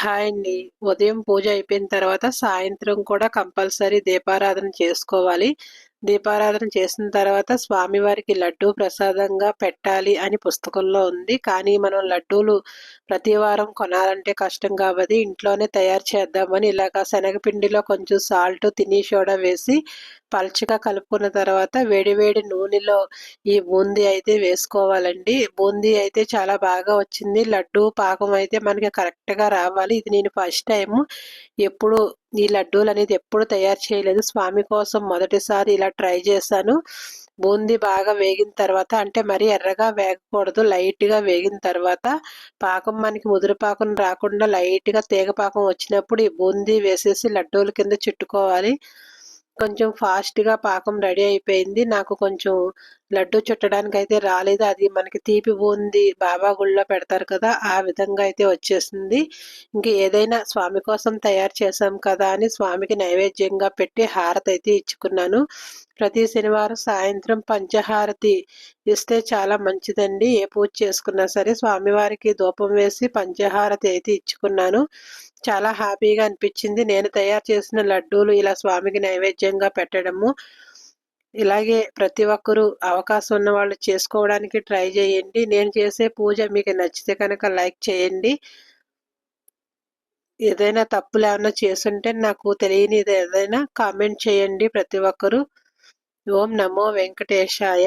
Hi అండి. ఉదయం పూజ అయిపోయిన తర్వాత సాయంత్రం కూడా కంపల్సరీ దీపారాధన చేసుకోవాలి. దీపారాధన చేసిన తర్వాత స్వామివారికి లడ్డు ప్రసాదంగా పెట్టాలి అని పుస్తకంలో ఉంది. కానీ మనం లడ్డూలు ప్రతి వారం కొనాలంటే కష్టం కాబట్టి ఇంట్లోనే తయారు చేద్దామని ఇలాగ శనగపిండిలో కొంచెం సాల్ట్ తిని సోడా వేసి పల్చగా కలుపుకున్న తర్వాత వేడివేడి నూనెలో ఈ బూందీ అయితే వేసుకోవాలండి. బూందీ అయితే చాలా బాగా వచ్చింది. లడ్డు పాకం అయితే మనకి కరెక్ట్గా రావాలి. ఇది నేను ఫస్ట్ టైము. ఎప్పుడు ఈ లడ్డూలు అనేది ఎప్పుడు తయారు చేయలేదు. స్వామి కోసం మొదటిసారి ఇలా ట్రై చేశాను. బూందీ బాగా వేగిన తర్వాత అంటే మరీ ఎర్రగా వేగకూడదు లైట్గా వేగిన తర్వాత పాకం మనకి ముదురు పాకం రాకుండా లైట్గా తీగ పాకం వచ్చినప్పుడు ఈ బూందీ వేసేసి లడ్డూల కింద చుట్టుకోవాలి. కొంచెం ఫాస్ట్గా పాకం రెడీ అయిపోయింది. నాకు కొంచెం లడ్డు చుట్టడానికి అయితే రాలేదు. అది మనకి తీపి బూంది బాబా గుళ్ళో పెడతారు కదా ఆ విధంగా అయితే వచ్చేసింది. ఇంక ఏదైనా స్వామి కోసం తయారు చేసాం కదా అని స్వామికి నైవేద్యంగా పెట్టి హారతి అయితే ఇచ్చుకున్నాను. ప్రతి శనివారం సాయంత్రం పంచహారతి ఇస్తే చాలా మంచిదండి. ఏ పూజ చేసుకున్నా సరే స్వామివారికి ధూపం వేసి పంచహారతి అయితే ఇచ్చుకున్నాను. చాలా హ్యాపీగా అనిపించింది. నేను తయారు చేసిన లడ్డూలు ఇలా స్వామికి నైవేద్యంగా పెట్టడము. ఇలాగే ప్రతి ఒక్కరూ అవకాశం ఉన్న వాళ్ళు చేసుకోవడానికి ట్రై చేయండి. నేను చేసే పూజ మీకు నచ్చితే కనుక లైక్ చేయండి. ఏదైనా తప్పులు ఏమైనా చేసుంటే నాకు తెలియని ఏదైనా కామెంట్ చేయండి ప్రతి ఒక్కరూ. ఓం నమో వెంకటేశాయ.